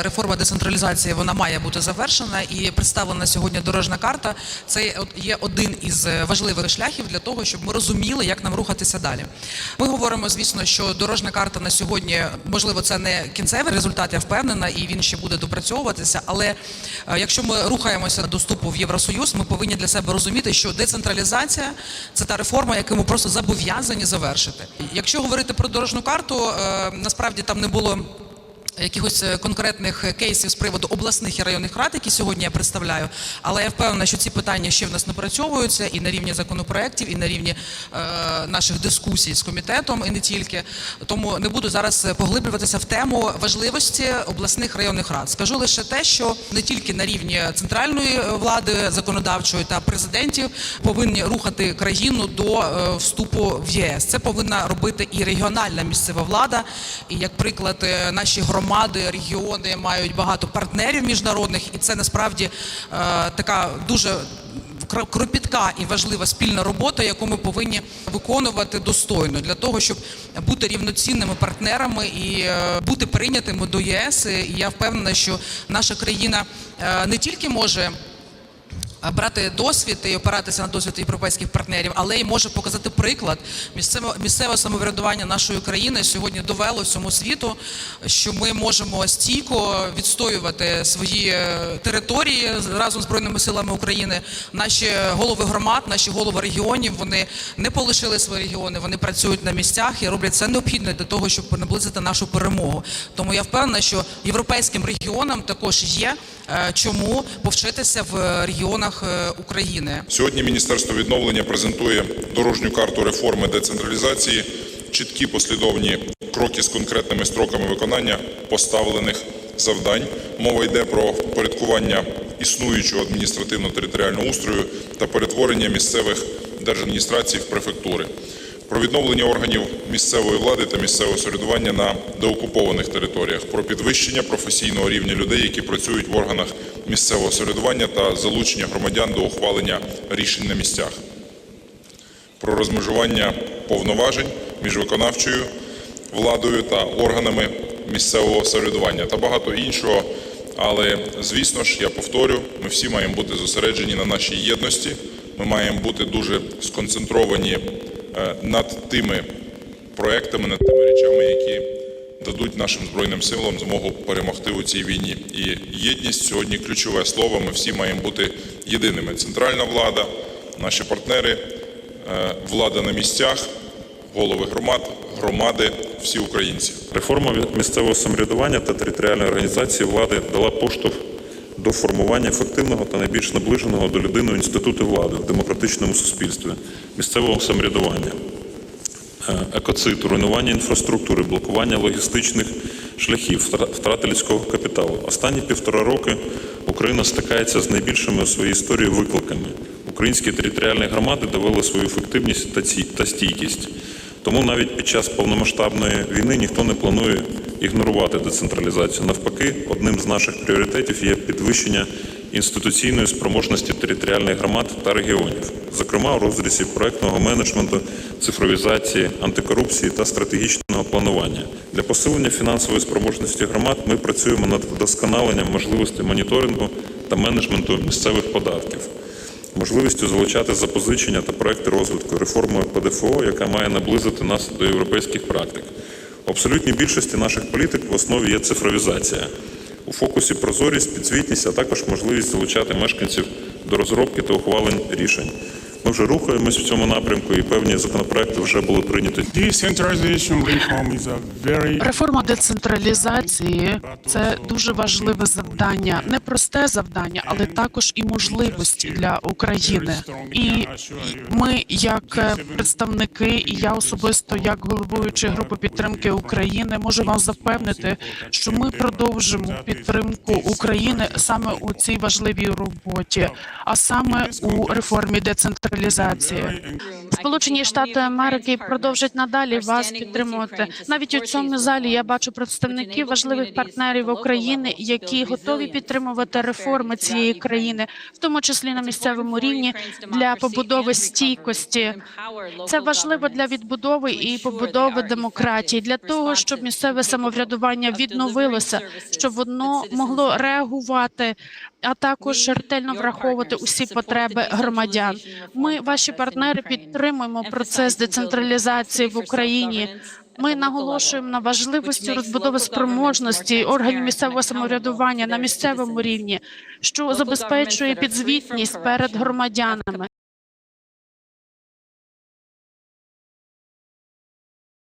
реформа децентралізації вона має бути завершена і представлена сьогодні дорожна карта. Це є один із е, важливих шляхів для того, щоб ми розуміли, як нам рухатися далі. Ми говоримо, звісно, що дорожна карта на сьогодні, можливо, це не кінцевий результат, я впевнена, і він ще буде допрацьовуватися. Але е, якщо ми рухаємося до вступу в Євросоюз, ми повинні для себе розуміти, що децентралізація це та реформа, яку ми просто зобов'язані завершити. Якщо говорити про дорожню карту, е, насправді там не було якихось е, конкретних кейсів з приводу обласних і районних рад, які сьогодні я представляю. Але я впевнена, що ці питання ще в нас напрацьовуються і на рівні законопроєктів, і на рівні е, наших дискусій з комітетом, і не тільки. Тому не буду зараз поглиблюватися в тему важливості обласних районних рад. Скажу лише те, що не тільки на рівні центральної влади, законодавчої та президентів повинні рухати країну до е, вступу в ЄС. Це повинна робити і регіональна місцева влада. І як приклад, е, наші громади, регіони мають багато партнерів міжнародних, і це насправді е, така дуже кро- кропітка і важлива спільна робота, яку ми повинні виконувати достойно для того, щоб бути рівноцінними партнерами і е, бути прийнятими до ЄС. І я впевнена, що наша країна е, не тільки може брати досвід і опиратися на досвід європейських партнерів, але й може показати приклад місцеве, місцеве самоврядування нашої країни сьогодні довело всьому світу, що ми можемо стійко відстоювати свої е, території разом з збройними силами України. Наші голови громад, наші голови регіонів вони не полишили свої регіони, вони працюють на місцях і роблять все необхідне для того, щоб наблизити нашу перемогу. Тому я впевнена, що європейським регіонам також є е, чому повчитися в регіонах е, України. Сьогодні Міністерство відновлення презентує дорожню карту реформи децентралізації, чіткі послідовні кроки з конкретними строками виконання поставлених завдань. Мова йде про впорядкування існуючого адміністративно-територіального устрою та перетворення місцевих держадміністрацій в префектури. Про відновлення органів місцевої влади та місцевого самоврядування на деокупованих територіях, про підвищення професійного рівня людей, які працюють в органах місцевого самоврядування та залучення громадян до ухвалення рішень на місцях, про розмежування повноважень між виконавчою владою та органами місцевого самоврядування та багато іншого. Але звісно ж, я повторю, ми всі маємо бути зосереджені на нашій єдності. Ми маємо бути дуже сконцентровані над тими проектами, над тими речами, які дадуть нашим збройним силам змогу перемогти у цій війні. І єдність сьогодні ключове слово. Ми всі маємо бути єдиними. Центральна влада, наші партнери, е, влада на місцях, голови громад, громади, всі українці. Реформа місцевого самоврядування та територіальної організації влади дала поштовх до формування ефективного та найбільш наближеного до людини інституту влади в демократичному суспільстві, місцевого самоврядування, Е, екоцид, руйнування інфраструктури, блокування логістичних шляхів, втра- втрата людського капіталу. Останні півтора роки Україна стикається з найбільшими у своїй історії викликами. Українські територіальні громади довели свою ефективність та стійкість. Тому навіть під час повномасштабної війни ніхто не планує ігнорувати децентралізацію. Навпаки, одним з наших пріоритетів є підвищення інституційної спроможності територіальних громад та регіонів, зокрема у розрізі проектного менеджменту, цифровізації, антикорупції та стратегічного планування. Для посилення фінансової спроможності громад ми працюємо над вдосконаленням можливостей моніторингу та менеджменту місцевих податків можливістю залучати запозичення та проекти розвитку, реформою ПДФО, яка має наблизити нас до європейських практик. В абсолютній більшості наших політик в основі є цифровізація. У фокусі прозорість, підзвітність, а також можливість залучати мешканців до розробки та ухвалень рішень. Ми вже рухаємось в цьому напрямку, і певні законопроекти вже були прийняті. Реформа децентралізації це дуже важливе завдання, непросте завдання, але також і можливості для України. І ми, як представники, і я особисто, як головуючий групи підтримки України, можу вам запевнити, що ми продовжимо підтримку України саме у цій важливій роботі, а саме у реформі децентралізації. Децентралізації. Сполучені Штати Америки продовжать надалі вас підтримувати. Навіть у цьому залі я бачу представників важливих партнерів України, які готові підтримувати реформи цієї країни, в тому числі на місцевому рівні для побудови стійкості. Це важливо для відбудови і побудови демократії, для того, щоб місцеве самоврядування відновилося, щоб воно могло реагувати, а також ретельно враховувати усі потреби громадян. Ми, ваші партнери, підтримуємо процес децентралізації в Україні. Ми наголошуємо на важливості розбудови спроможності органів місцевого самоврядування на місцевому рівні, що забезпечує підзвітність перед громадянами.